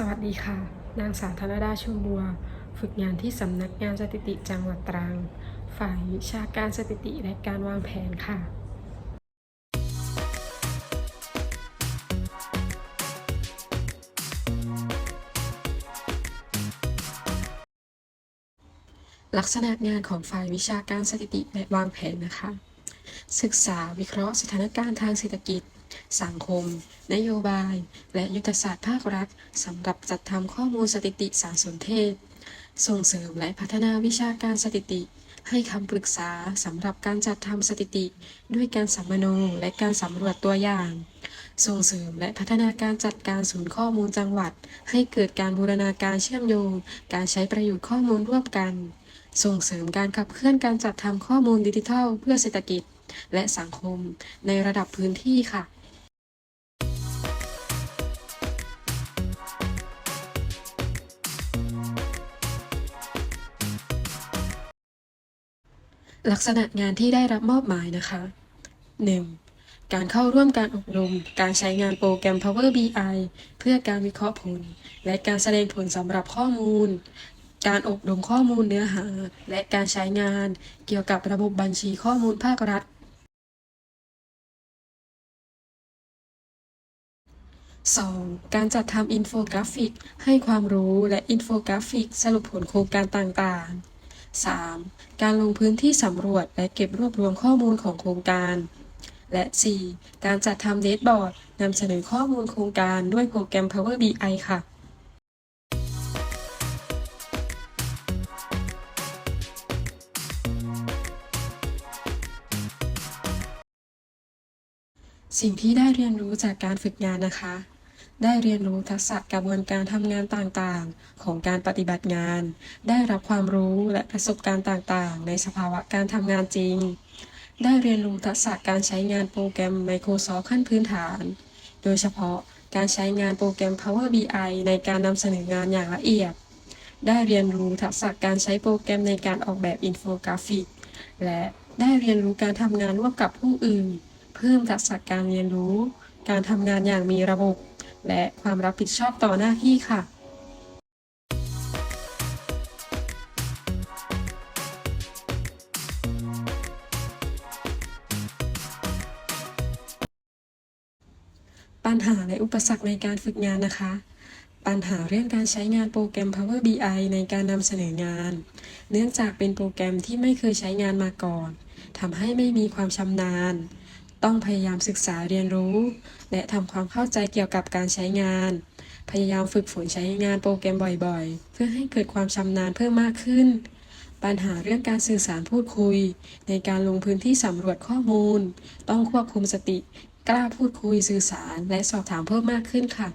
สวัสดีค่ะ นางสาวธนดาชุมบัว ฝึกงานที่สำนักงานสถิติจังหวัดตรัง ฝ่ายวิชาการสถิติและการวางแผนค่ะ ลักษณะงานของฝ่ายวิชาการสถิติและวางแผนนะคะ ศึกษาวิเคราะห์สถานการณ์ทางเศรษฐกิจ สังคม นโยบาย และยุทธศาสตร์ภาครัฐสำหรับจัดทำข้อมูลสถิติสารสนเทศ ส่งเสริมและพัฒนาวิชาการสถิติ ให้คำปรึกษาสำหรับการจัดทำสถิติ ด้วยการสัมมโนและการสำรวจตัวอย่าง ส่งเสริมและพัฒนาการจัดการศูนย์ข้อมูลจังหวัด ให้เกิดการบูรณาการเชื่อมโยง การใช้ประโยชน์ข้อมูลร่วมกัน ส่งเสริมการขับเคลื่อนการจัดทำข้อมูลดิจิทัล เพื่อเศรษฐกิจและสังคมในระดับพื้นที่ค่ะ ลักษณะงานที่ได้รับมอบหมายนะคะ 1. การเข้าร่วมการอบรม การใช้งานโปรแกรม Power BI เพื่อการวิเคราะห์ผล และการแสดงผลสำหรับข้อมูล การอบรมข้อมูลเนื้อหา และการใช้งานเกี่ยวกับระบบบัญชีข้อมูลภาครัฐ 2. การจัดทำอินโฟกราฟิก ให้ความรู้และอินโฟกราฟิก สรุปผลโครงการต่างๆ 3. การลงพื้นที่สำรวจและเก็บรวบรวมข้อมูลของโครงการ และ 4. การจัดทำเดชบอร์ดนำเสนอข้อมูลโครงการด้วยโปรแกรม Power BI ค่ะสิ่งที่ได้เรียนรู้จากการฝึกงานนะคะ ได้เรียนรู้ทักษะกระบวนการทำงานต่างๆ ของการปฏิบัติงาน ได้รับความรู้และประสบการณ์ต่างๆ ในสภาวะการทำงานจริง ได้เรียนรู้ทักษะการใช้งานโปรแกรม Microsoft ขั้นพื้นฐาน โดยเฉพาะการใช้งานโปรแกรม Power BI ในการนำเสนองานอย่างละเอียด ได้เรียนรู้ทักษะการใช้โปรแกรมในการออกแบบอินโฟกราฟิก และได้เรียนรู้การทำงานร่วมกับผู้อื่น เพิ่มทักษะการเรียนรู้ การทำงานอย่างมีระบบ และความรับผิดชอบต่อหน้าที่ค่ะปัญหาและอุปสรรคในการฝึกงานนะคะ ปัญหาเรื่องการใช้งานโปรแกรม Power BI ในการนำเสนองาน เนื่องจากเป็นโปรแกรมที่ไม่เคยใช้งานมาก่อนทำให้ไม่มีความชำนาญ ต้องพยายามศึกษาเรียนรู้ และทำความเข้าใจเกี่ยวกับการใช้งาน พยายามฝึกฝนใช้งานโปรแกรมบ่อยๆ เพื่อให้เกิดความชำนาญเพิ่มมากขึ้น ปัญหาเรื่องการสื่อสารพูดคุย ในการลงพื้นที่สำรวจข้อมูล ต้องควบคุมสติ กล้าพูดคุยสื่อสารและสอบถามเพิ่มมากขึ้นค่ะ